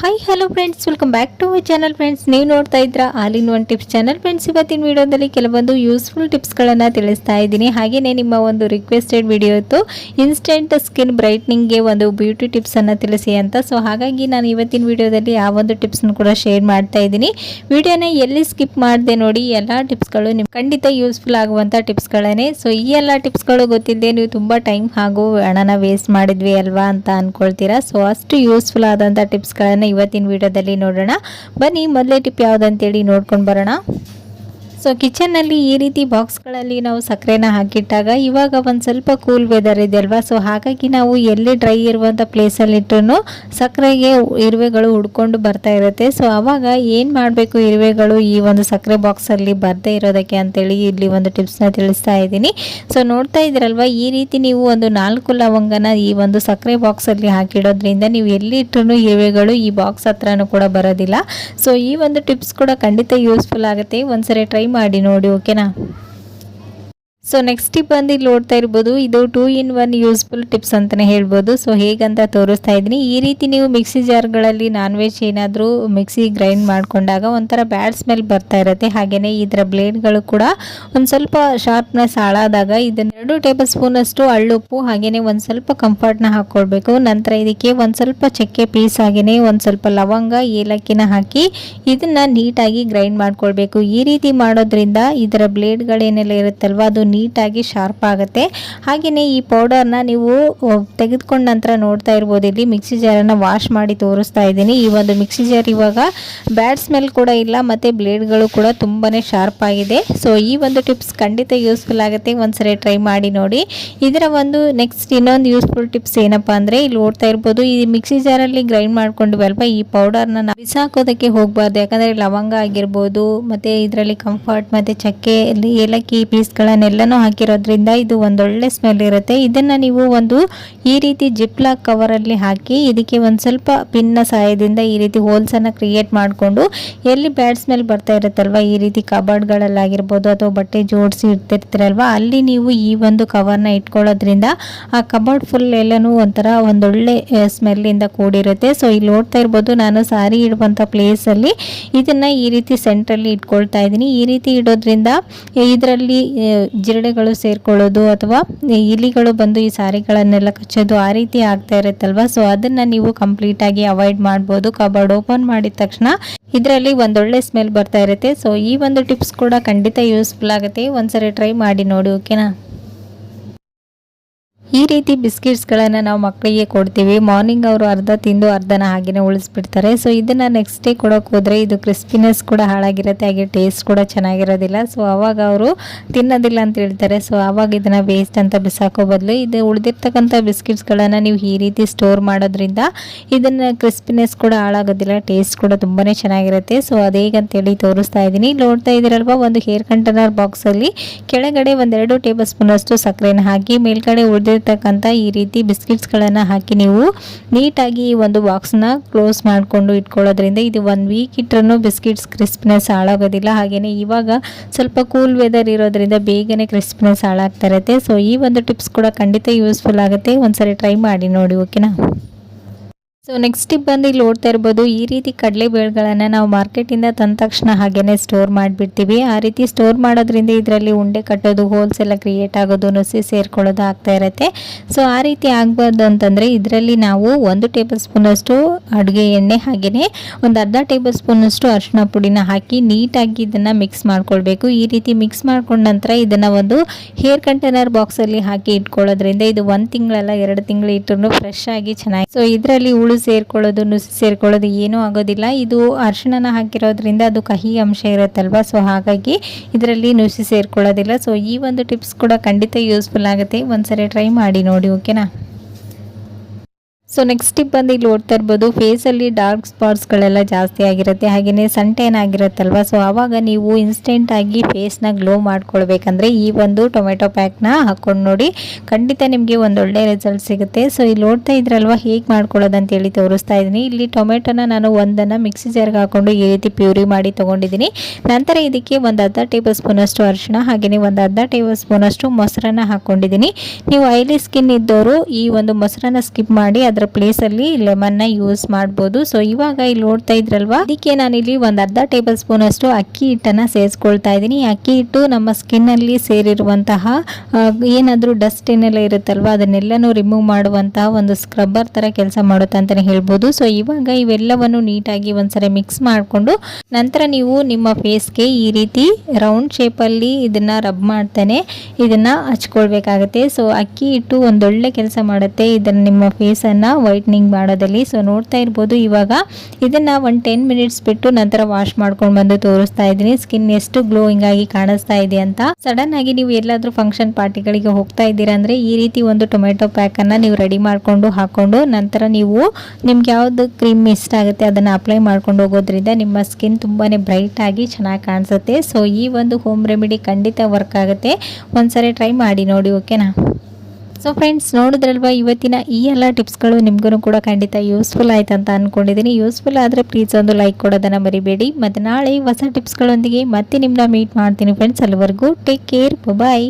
Hi hello friends welcome back to my channel friends ನೀವು ನೋಡ್ತಾ ಇದ್ರ all in one tips channel friends ಇವತ್ತಿನ ವಿಡಿಯೋದಲ್ಲಿ ಕೆಲವೊಂದು ಯೂಸ್ಫುಲ್ ಟಿಪ್ಸ್ಗಳನ್ನು ತಿಳಿಸ್ತಾ ಇದ್ದೀನಿ. ಹಾಗೆಯೇ ನಿಮ್ಮ ಒಂದು ರಿಕ್ವೆಸ್ಟೆಡ್ ವಿಡಿಯೋ ಇತ್ತು ಇನ್ಸ್ಟೆಂಟ್ ಸ್ಕಿನ್ ಬ್ರೈಟ್ನಿಂಗ್ಗೆ ಒಂದು ಬ್ಯೂಟಿ ಟಿಪ್ಸನ್ನು ತಿಳಿಸಿ ಅಂತ. ಸೊ ಹಾಗಾಗಿ ನಾನು ಇವತ್ತಿನ ವಿಡಿಯೋದಲ್ಲಿ ಆ ಒಂದು ಟಿಪ್ಸ್ನ ಕೂಡ ಶೇರ್ ಮಾಡ್ತಾ ಇದ್ದೀನಿ. ವಿಡಿಯೋನ ಎಲ್ಲಿ ಸ್ಕಿಪ್ ಮಾಡಿದೆ ನೋಡಿ ಎಲ್ಲ ಟಿಪ್ಸ್ಗಳು ನಿಮ್ಗೆ ಖಂಡಿತ ಯೂಸ್ಫುಲ್ ಆಗುವಂಥ ಟಿಪ್ಸ್ಗಳೇ ಸೊ ಈ ಎಲ್ಲ ಟಿಪ್ಸ್ಗಳು ಗೊತ್ತಿಲ್ಲದೆ ನೀವು ತುಂಬ ಟೈಮ್ ಹಾಗೂ ಹಣನ ವೇಸ್ಟ್ ಮಾಡಿದ್ವಿ ಅಲ್ವಾ ಅಂತ ಅನ್ಕೊಳ್ತೀರಾ. ಸೊ ಅಷ್ಟು ಯೂಸ್ಫುಲ್ ಆದಂಥ ಟಿಪ್ಸ್ಗಳನ್ನು ಇವತ್ತಿನ ವಿಡಿಯೋದಲ್ಲಿ ನೋಡೋಣ. ಬನ್ನಿ ಮೊದಲೇ ಟಿಪ್ ಯಾವುದಂತೇಳಿ ನೋಡ್ಕೊಂಡು ಬರೋಣ. ಸೊ ಕಿಚನ್ನಲ್ಲಿ ಈ ರೀತಿ ಬಾಕ್ಸ್ಗಳಲ್ಲಿ ನಾವು ಸಕ್ಕರೆನ ಹಾಕಿಟ್ಟಾಗ ಇವಾಗ ಒಂದು ಸ್ವಲ್ಪ ಕೂಲ್ ವೆದರ್ ಇದೆ ಅಲ್ವಾ? ಸೊ ಹಾಗಾಗಿ ನಾವು ಎಲ್ಲಿ ಡ್ರೈ ಇರುವಂಥ ಪ್ಲೇಸಲ್ಲಿಟ್ಟು ಸಕ್ಕರೆಗೆ ಇರುವೆಗಳು ಹುಡ್ಕೊಂಡು ಬರ್ತಾ ಇರುತ್ತೆ. ಸೊ ಅವಾಗ ಏನು ಮಾಡಬೇಕು ಇರುವೆಗಳು ಈ ಒಂದು ಸಕ್ಕರೆ ಬಾಕ್ಸಲ್ಲಿ ಬರದೇ ಇರೋದಕ್ಕೆ ಅಂತೇಳಿ ಇಲ್ಲಿ ಒಂದು ಟಿಪ್ಸ್ನ ತಿಳಿಸ್ತಾ ಇದ್ದೀನಿ. ಸೊ ನೋಡ್ತಾ ಇದ್ರಲ್ವ ಈ ರೀತಿ ನೀವು ಒಂದು ನಾಲ್ಕು ಲವಂಗನ ಈ ಒಂದು ಸಕ್ಕರೆ ಬಾಕ್ಸಲ್ಲಿ ಹಾಕಿಡೋದ್ರಿಂದ ನೀವು ಎಲ್ಲಿ ಇಟ್ಟು ಇರುವೆಗಳು ಈ ಬಾಕ್ಸ್ ಹತ್ರನೂ ಕೂಡ ಬರೋದಿಲ್ಲ. ಸೊ ಈ ಒಂದು ಟಿಪ್ಸ್ ಕೂಡ ಖಂಡಿತ ಯೂಸ್ಫುಲ್ ಆಗುತ್ತೆ. ಒಂದ್ಸರಿ ಟ್ರೈ ಮಾಡಿ ನೋಡಿ ಓಕೆನಾ ಸೊ ನೆಕ್ಸ್ಟ್ ಟಿಪ್ ಬಂದು ಇಲ್ಲಿ ನೋಡ್ತಾ ಇರ್ಬೋದು. ಇದು two in one useful tips ಅಂತಲೇ ಹೇಳ್ಬೋದು. ಸೊ ಹೇಗಂತ ತೋರಿಸ್ತಾ ಇದ್ದೀನಿ. ಈ ರೀತಿ ನೀವು ಮಿಕ್ಸಿ ಜಾರ್ಗಳಲ್ಲಿ ನಾನ್ ವೆಜ್ ಏನಾದರೂ ಮಿಕ್ಸಿ ಗ್ರೈಂಡ್ ಮಾಡಿಕೊಂಡಾಗ ಒಂಥರ ಬ್ಯಾಡ್ ಸ್ಮೆಲ್ ಬರ್ತಾ ಇರುತ್ತೆ. ಹಾಗೆಯೇ ಇದರ ಬ್ಲೇಡ್ಗಳು ಕೂಡ ಒಂದು ಸ್ವಲ್ಪ ಶಾರ್ಪ್ನೆಸ್ ಹಾಳಾದಾಗ ಇದನ್ನು ಎರಡು ಟೇಬಲ್ ಸ್ಪೂನ್ ಅಷ್ಟು ಹಳ್ಳುಪ್ಪು ಹಾಗೆಯೇ ಒಂದು ಸ್ವಲ್ಪ ಕಂಫರ್ಟ್ನ ಹಾಕ್ಕೊಳ್ಬೇಕು ನಂತರ ಇದಕ್ಕೆ ಒಂದು ಸ್ವಲ್ಪ ಚಕ್ಕೆ ಪೀಸ್ ಹಾಗೆಯೇ ಒಂದು ಸ್ವಲ್ಪ ಲವಂಗ, ಏಲಕ್ಕಿನ ಹಾಕಿ ಇದನ್ನ ನೀಟಾಗಿ ಗ್ರೈಂಡ್ ಮಾಡ್ಕೊಳ್ಬೇಕು. ಈ ರೀತಿ ಮಾಡೋದ್ರಿಂದ ಇದರ ಬ್ಲೇಡ್ಗಳೇನೆಲ್ಲ ಇರುತ್ತಲ್ವ, ಅದು ನೀಟಾಗಿ ಶಾರ್ಪ್ ಆಗುತ್ತೆ. ಹಾಗೆಯೇ ಈ ಪೌಡರ್ನ ನೀವು ತೆಗೆದುಕೊಂಡ ನಂತರ ನೋಡ್ತಾ ಇರ್ಬೋದು, ಇಲ್ಲಿ ಮಿಕ್ಸಿ ಜಾರನ್ನು ವಾಶ್ ಮಾಡಿ ತೋರಿಸ್ತಾ ಇದ್ದೀನಿ. ಈ ಒಂದು ಮಿಕ್ಸಿ ಜಾರ್ ಇವಾಗ ಬ್ಯಾಡ್ ಸ್ಮೆಲ್ ಕೂಡ ಇಲ್ಲ, ಮತ್ತು ಬ್ಲೇಡ್ಗಳು ಕೂಡ ತುಂಬಾ ಶಾರ್ಪ್ ಆಗಿದೆ. ಸೊ, ಈ ಒಂದು ಟಿಪ್ಸ್ ಖಂಡಿತ ಯೂಸ್ಫುಲ್ ಆಗುತ್ತೆ. ಒಂದ್ಸರಿ ಟ್ರೈ ಮಾಡಿ ನೋಡಿ. ಇದರ ಒಂದು ನೆಕ್ಸ್ಟ್ ಇನ್ನೊಂದು ಯೂಸ್ಫುಲ್ ಟಿಪ್ಸ್ ಏನಪ್ಪಾ ಅಂದರೆ, ಇಲ್ಲಿ ಓಡ್ತಾ ಇರ್ಬೋದು. ಈ ಮಿಕ್ಸಿ ಜಾರಲ್ಲಿ ಗ್ರೈಂಡ್ ಮಾಡ್ಕೊಂಡಿವಲ್ವ ಈ ಪೌಡರ್ನ ಬಿಸಾಕೋದಕ್ಕೆ ಹೋಗಬಾರ್ದು. ಯಾಕಂದರೆ ಲವಂಗ ಆಗಿರ್ಬೋದು, ಮತ್ತು ಇದರಲ್ಲಿ ಕಂಫರ್ಟ್ ಮತ್ತು ಚಕ್ಕೆ, ಏಲಕ್ಕಿ ಏಲಕ್ಕಿ ಹಾಕಿರೋದ್ರಿಂದ ಇದು ಒಂದೊಳ್ಳೆ ಸ್ಮೆಲ್ ಇರುತ್ತೆ. ಇದನ್ನು ನೀವು ಒಂದು ಈ ರೀತಿ ಜಿಪ್ಲಾಕ್ ಕವರಲ್ಲಿ ಹಾಕಿ ಇದಕ್ಕೆ ಒಂದು ಸ್ವಲ್ಪ ಪಿನ್ನ ಸಹಾಯದಿಂದ ಈ ರೀತಿ ಹೋಲ್ಸನ್ನು ಕ್ರಿಯೇಟ್ ಮಾಡಿಕೊಂಡು ಎಲ್ಲಿ ಬ್ಯಾಡ್ ಸ್ಮೆಲ್ ಬರ್ತಾ ಇರುತ್ತಲ್ವ ಈ ರೀತಿ ಕಬರ್ಡ್ಗಳಲ್ಲಾಗಿರ್ಬೋದು ಅಥವಾ ಬಟ್ಟೆ ಜೋಡಿಸಿ ಇಡ್ತಿರ್ತೀರಲ್ವ ಅಲ್ಲಿ ನೀವು ಈ ಒಂದು ಕವರ್ನ ಇಟ್ಕೊಳ್ಳೋದ್ರಿಂದ ಆ ಕಬರ್ಡ್ ಫುಲ್ ಎಲ್ಲನೂ ಒಂಥರ ಒಂದೊಳ್ಳೆ ಸ್ಮೆಲ್ಲಿಂದ ಕೂಡಿರುತ್ತೆ. ಸೊ ಇಲ್ಲಿ ನೋಡ್ತಾ ಇರ್ಬೋದು ನಾನು ಸಾರಿ ಇಡುವಂಥ ಪ್ಲೇಸಲ್ಲಿ ಇದನ್ನು ಈ ರೀತಿ ಸೆಂಟ್ರಲ್ಲಿ ಇಟ್ಕೊಳ್ತಾ ಇದ್ದೀನಿ. ಈ ರೀತಿ ಇಡೋದ್ರಿಂದ ಇದರಲ್ಲಿ ಜಿರಳೆಗಳು ಸೇರ್ಕೊಳ್ಳೋದು ಅಥವಾ ಇಲಿಗಳು ಬಂದು ಈ ಸಾರಿಗಳನ್ನೆಲ್ಲ ಕಚ್ಚೋದು ಆ ರೀತಿ ಆಗ್ತಾ ಇರುತ್ತಲ್ವ? ಸೊ ಅದನ್ನು ನೀವು ಕಂಪ್ಲೀಟಾಗಿ ಅವಾಯ್ಡ್ ಮಾಡ್ಬೋದು. ಕಬರ್ಡ್ ಓಪನ್ ಮಾಡಿದ ತಕ್ಷಣ ಇದರಲ್ಲಿ ಒಂದೊಳ್ಳೆ ಸ್ಮೆಲ್ ಬರ್ತಾ ಇರುತ್ತೆ. ಸೊ ಈ ಒಂದು ಟಿಪ್ಸ್ ಕೂಡ ಖಂಡಿತ ಯೂಸ್ಫುಲ್ ಆಗುತ್ತೆ. ಒಂದ್ಸರಿ ಟ್ರೈ ಮಾಡಿ ನೋಡಿ ಓಕೆನಾ ಈ ರೀತಿ ಬಿಸ್ಕಿಟ್ಸ್ಗಳನ್ನು ನಾವು ಮಕ್ಕಳಿಗೆ ಕೊಡ್ತೀವಿ. ಮಾರ್ನಿಂಗ್ ಅವರು ಅರ್ಧ ತಿಂದು ಅರ್ಧನ ಹಾಗೆಯೇ ಉಳಿಸ್ಬಿಡ್ತಾರೆ. ಸೊ, ಇದನ್ನು ನೆಕ್ಸ್ಟ್ ಡೇ ಕೊಡೋಕೆ ಹೋದರೆ ಇದು ಕ್ರಿಸ್ಪಿನೆಸ್ ಕೂಡ ಹಾಳಾಗಿರುತ್ತೆ. ಹಾಗೆ ಟೇಸ್ಟ್ ಕೂಡ ಚೆನ್ನಾಗಿರೋದಿಲ್ಲ. ಸೊ, ಅವಾಗ ಅವರು ತಿನ್ನೋದಿಲ್ಲ ಅಂತ ಹೇಳ್ತಾರೆ. ಸೊ, ಅವಾಗ ಇದನ್ನು ವೇಸ್ಟ್ ಅಂತ ಬಿಸಾಕೋ ಬದಲು ಇದು ಉಳಿದಿರ್ತಕ್ಕಂಥ ಬಿಸ್ಕಿಟ್ಸ್ಗಳನ್ನು ನೀವು ಈ ರೀತಿ ಸ್ಟೋರ್ ಮಾಡೋದ್ರಿಂದ ಇದನ್ನು ಕ್ರಿಸ್ಪಿನೆಸ್ ಕೂಡ ಹಾಳಾಗೋದಿಲ್ಲ. ಟೇಸ್ಟ್ ಕೂಡ ತುಂಬಾ ಚೆನ್ನಾಗಿರುತ್ತೆ. ಸೊ ಹೇಳಿ ತೋರಿಸ್ತಾ ಇದ್ದೀನಿ. ನೋಡ್ತಾ ಇದ್ದೀರಲ್ವ? ಒಂದು ಹೇರ್ ಕಂಟೈನರ್ ಬಾಕ್ಸಲ್ಲಿ ಕೆಳಗಡೆ ಒಂದೆರಡು ಟೇಬಲ್ ಸ್ಪೂನಷ್ಟು ಸಕ್ಕರೆನ ಹಾಕಿ, ಮೇಲ್ಗಡೆ ಉಳಿದಿರ್ತಕ್ಕಂಥ ಈ ರೀತಿ ಬಿಸ್ಕಿಟ್ಸ್ಗಳನ್ನು ಹಾಕಿ ನೀವು ನೀಟಾಗಿ ಈ ಒಂದು ಬಾಕ್ಸ್ನ ಕ್ಲೋಸ್ ಮಾಡಿಕೊಂಡು ಇಟ್ಕೊಳ್ಳೋದ್ರಿಂದ ಇದು ಒನ್ ವೀಕ್ ಇಟ್ಟರೂ ಬಿಸ್ಕಿಟ್ಸ್ ಕ್ರಿಸ್ಪ್ನೆಸ್ ಹಾಳಾಗೋದಿಲ್ಲ. ಹಾಗೆಯೇ ಇವಾಗ ಸ್ವಲ್ಪ ಕೂಲ್ ವೆದರ್ ಇರೋದ್ರಿಂದ ಬೇಗನೆ ಕ್ರಿಸ್ಪ್ನೆಸ್ ಹಾಳಾಗ್ತಾ ಇರುತ್ತೆ. ಸೊ ಈ ಒಂದು ಟಿಪ್ಸ್ ಕೂಡ ಖಂಡಿತ ಯೂಸ್ಫುಲ್ ಆಗುತ್ತೆ. ಒಂದ್ಸರಿ ಟ್ರೈ ಮಾಡಿ ನೋಡಿ, ಓಕೆನಾ? ಸೊ ನೆಕ್ಸ್ಟ್ ಟಿಪ್ ಬಂದು ಇಲ್ಲಿ ನೋಡ್ತಾ ಇರ್ಬೋದು, ಈ ರೀತಿ ಕಡಲೆಬೇಳೆಗಳನ್ನು ನಾವು ಮಾರ್ಕೆಟಿಂದ ತಂದ ತಕ್ಷಣ ಹಾಗೇನೆ ಸ್ಟೋರ್ ಮಾಡಿಬಿಡ್ತೀವಿ. ಆ ರೀತಿ ಸ್ಟೋರ್ ಮಾಡೋದ್ರಿಂದ ಇದರಲ್ಲಿ ಉಂಡೆ ಕಟ್ಟೋದು ಹೋಲ್ಸ್ ಎಲ್ಲ ಕ್ರಿಯೇಟ್ ಆಗೋದು, ನುಸಿ ಸೇರ್ಕೊಳ್ಳೋದು ಆಗ್ತಾ ಇರುತ್ತೆ. ಸೊ ಆ ರೀತಿ ಆಗಬಾರ್ದು ಅಂತಂದರೆ ಇದರಲ್ಲಿ ನಾವು ಒಂದು ಟೇಬಲ್ ಸ್ಪೂನಷ್ಟು ಅಡುಗೆ ಎಣ್ಣೆ ಹಾಗೆಯೇ ಒಂದು ಅರ್ಧ ಟೇಬಲ್ ಸ್ಪೂನಷ್ಟು ಅರಿಶಿನ ಪುಡಿನ ಹಾಕಿ ನೀಟಾಗಿ ಇದನ್ನು ಮಿಕ್ಸ್ ಮಾಡ್ಕೊಳ್ಬೇಕು. ಈ ರೀತಿ ಮಿಕ್ಸ್ ಮಾಡ್ಕೊಂಡ ನಂತರ ಇದನ್ನು ಒಂದು ಹೇರ್ ಕಂಟೈನರ್ ಬಾಕ್ಸಲ್ಲಿ ಹಾಕಿ ಇಟ್ಕೊಳ್ಳೋದ್ರಿಂದ ಇದು ಒಂದು ತಿಂಗಳಲ್ಲ ಎರಡು ತಿಂಗಳು ಇಟ್ಟರು ಫ್ರೆಶ್ ಆಗಿ ಚೆನ್ನಾಗಿ. ಸೊ ಇದರಲ್ಲಿ ಹುಳು ಸೇರ್ಕೊಳ್ಳೋದು, ನುಸಿ ಸೇರ್ಕೊಳ್ಳೋದು ಏನೂ ಆಗೋದಿಲ್ಲ. ಇದು ಅರಿಶಿಣನ ಹಾಕಿರೋದ್ರಿಂದ ಅದು ಕಹಿ ಅಂಶ ಇರುತ್ತಲ್ವ? ಸೊ ಹಾಗಾಗಿ ಇದರಲ್ಲಿ ನುಸಿ ಸೇರ್ಕೊಳ್ಳೋದಿಲ್ಲ. ಸೊ ಈ ಒಂದು ಟಿಪ್ಸ್ ಕೂಡ ಖಂಡಿತ ಯೂಸ್ಫುಲ್ ಆಗುತ್ತೆ. ಒಂದ್ಸರಿ ಟ್ರೈ ಮಾಡಿ ನೋಡಿ ಓಕೆನಾ ಸೊ ನೆಕ್ಸ್ಟ್ ಟಿಪ್ ಬಂದು ಇಲ್ಲಿ ಓಡ್ತಾ ಇರ್ಬೋದು ಫೇಸಲ್ಲಿ ಡಾರ್ಕ್ ಸ್ಪಾಟ್ಸ್ಗಳೆಲ್ಲ ಜಾಸ್ತಿ ಆಗಿರುತ್ತೆ ಹಾಗೆಯೇ ಸನ್ ಟೇನ್ ಆಗಿರುತ್ತಲ್ವ? ಸೊ ಆವಾಗ ನೀವು ಇನ್ಸ್ಟೆಂಟಾಗಿ ಫೇಸ್ನ ಗ್ಲೋ ಮಾಡ್ಕೊಳ್ಬೇಕಂದ್ರೆ ಈ ಒಂದು ಟೊಮೆಟೊ ಪ್ಯಾಕ್ನ ಹಾಕ್ಕೊಂಡು ನೋಡಿ, ಖಂಡಿತ ನಿಮಗೆ ಒಂದೊಳ್ಳೆ ರಿಸಲ್ಟ್ ಸಿಗುತ್ತೆ. ಸೊ ಇಲ್ಲಿ ನೋಡ್ತಾ ಇದ್ರಲ್ವ, ಹೇಗೆ ಮಾಡ್ಕೊಳ್ಳೋದು ಅಂತೇಳಿ ತೋರಿಸ್ತಾ ಇದ್ದೀನಿ. ಇಲ್ಲಿ ಟೊಮೆಟೊನ ನಾನು ಒಂದನ್ನು ಮಿಕ್ಸಿ ಜಾರ್ಗೆ ಹಾಕ್ಕೊಂಡು ಈ ರೀತಿ ಪ್ಯೂರಿ ಮಾಡಿ ತೊಗೊಂಡಿದ್ದೀನಿ. ನಂತರ ಇದಕ್ಕೆ ಒಂದು ಅರ್ಧ ಟೇಬಲ್ ಸ್ಪೂನಷ್ಟು ಅರಿಶಿಣ ಹಾಗೆಯೇ ಒಂದು ಅರ್ಧ ಟೇಬಲ್ ಸ್ಪೂನಷ್ಟು ಮೊಸರನ್ನ ಹಾಕ್ಕೊಂಡಿದ್ದೀನಿ. ನೀವು ಐಲಿ ಸ್ಕಿನ್ ಇದ್ದವರು ಈ ಒಂದು ಮೊಸರನ್ನ ಸ್ಕಿಪ್ ಮಾಡಿ, ಅದರ ಪ್ಲೇಸಲ್ಲಿ ಲೆಮನ್ನ ಯೂಸ್ ಮಾಡ್ಬೋದು. ಸೊ ಇವಾಗ ಇಲ್ಲಿ ನೋಡ್ತಾ ಇದ್ರಲ್ವಾ? ಅದಕ್ಕೆ ನಾನಿಲ್ಲಿ ಒಂದು ಅರ್ಧ ಟೇಬಲ್ ಸ್ಪೂನ್ ಅಷ್ಟು ಅಕ್ಕಿ ಹಿಟ್ಟನ್ನು ಸೇರಿಸ್ಕೊಳ್ತಾ ಇದ್ದೀನಿ. ಅಕ್ಕಿ ಹಿಟ್ಟು ನಮ್ಮ ಸ್ಕಿನ್ನಲ್ಲಿ ಸೇರಿರುವಂತಹ ಏನಾದರೂ ಡಸ್ಟ್ ಏನೆಲ್ಲ ಇರುತ್ತಲ್ವಾ, ಅದನ್ನೆಲ್ಲನೂ ರಿಮೂವ್ ಮಾಡುವಂತಹ ಒಂದು ಸ್ಕ್ರಬ್ಬರ್ ಥರ ಕೆಲಸ ಮಾಡುತ್ತೆ ಅಂತಲೇ ಹೇಳ್ಬೋದು. ಸೊ ಇವಾಗ ಇವೆಲ್ಲವನ್ನು ನೀಟಾಗಿ ಒಂದ್ಸರಿ ಮಿಕ್ಸ್ ಮಾಡಿಕೊಂಡು ನಂತರ ನೀವು ನಿಮ್ಮ ಫೇಸ್ಗೆ ಈ ರೀತಿ ರೌಂಡ್ ಶೇಪಲ್ಲಿ ಇದನ್ನು ರಬ್ ಮಾಡ್ತಾನೆ. ಇದನ್ನು ಹಚ್ಕೊಳ್ಬೇಕಾಗತ್ತೆ. ಸೊ ಅಕ್ಕಿ ಹಿಟ್ಟು ಒಂದೊಳ್ಳೆ ಕೆಲಸ ಮಾಡುತ್ತೆ. ಇದನ್ನು ನಿಮ್ಮ ಫೇಸನ್ನು ವೈಟ್ನಿಂಗ್ ಮಾಡೋದಲ್ಲಿ ಸೊ ನೋಡ್ತಾ ಇರ್ಬೋದು, ಇವಾಗ ಇದನ್ನು ಒಂದು ಟೆನ್ ಮಿನಿಟ್ಸ್ ಬಿಟ್ಟು ನಂತರ ವಾಶ್ ಮಾಡ್ಕೊಂಡು ಬಂದು ತೋರಿಸ್ತಾ ಇದ್ದೀನಿ. ಸ್ಕಿನ್ ಎಷ್ಟು ಗ್ಲೋಯಿಂಗ್ ಆಗಿ ಕಾಣಿಸ್ತಾ ಇದೆ ಅಂತ. ಸಡನ್ ಆಗಿ ನೀವು ಎಲ್ಲಾದರೂ ಫಂಕ್ಷನ್ ಪಾರ್ಟಿಗಳಿಗೆ ಹೋಗ್ತಾ ಇದ್ದೀರಾ ಅಂದ್ರೆ, ಈ ರೀತಿ ಒಂದು ಟೊಮೆಟೊ ಪ್ಯಾಕ್ ಅನ್ನ ನೀವು ರೆಡಿ ಮಾಡ್ಕೊಂಡು ಹಾಕೊಂಡು ನಂತರ ನೀವು ನಿಮ್ಗೆ ಯಾವುದು ಕ್ರೀಮ್ ಇಷ್ಟ ಆಗುತ್ತೆ ಅದನ್ನ ಅಪ್ಲೈ ಮಾಡ್ಕೊಂಡು ಹೋಗೋದ್ರಿಂದ ನಿಮ್ಮ ಸ್ಕಿನ್ ತುಂಬಾನೇ ಬ್ರೈಟ್ ಆಗಿ ಚೆನ್ನಾಗಿ ಕಾಣಿಸುತ್ತೆ. ಸೊ ಈ ಒಂದು ಹೋಮ್ ರೆಮಿಡಿ ಖಂಡಿತ ವರ್ಕ್ ಆಗುತ್ತೆ. ಒಂದ್ಸರಿ ಟ್ರೈ ಮಾಡಿ ನೋಡಿ ಓಕೆನಾ ಸೊ ಫ್ರೆಂಡ್ಸ್ ನೋಡಿದ್ರಲ್ವಾ, ಇವತ್ತಿನ ಈ ಎಲ್ಲ ಟಿಪ್ಸ್ಗಳು ನಿಮ್ಗೂ ಕೂಡ ಖಂಡಿತ ಯೂಸ್ಫುಲ್ ಆಯ್ತು ಅಂತ ಅಂದ್ಕೊಂಡಿದ್ದೀನಿ ಯೂಸ್ಫುಲ್ ಆದರೆ ಪ್ಲೀಸ್ ಒಂದು ಲೈಕ್ ಕೊಡೋದನ್ನು ಮರಿಬೇಡಿ. ಮತ್ತು ನಾಳೆ ಹೊಸ ಟಿಪ್ಸ್ಗಳೊಂದಿಗೆ ಮತ್ತೆ ನಿಮ್ಮನ್ನ ಮೀಟ್ ಮಾಡ್ತೀನಿ ಫ್ರೆಂಡ್ಸ್ ಅಲ್ಲಿವರೆಗೂ ಟೇಕ್ ಕೇರ್ ಬಾಯ್